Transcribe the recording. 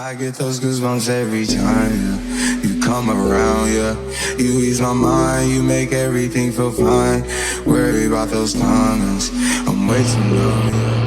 I get those goosebumps every time, yeah. You come around, yeah. You ease my mind, you make everything feel fine. Worry about those comments, I'm way too numb, yeah.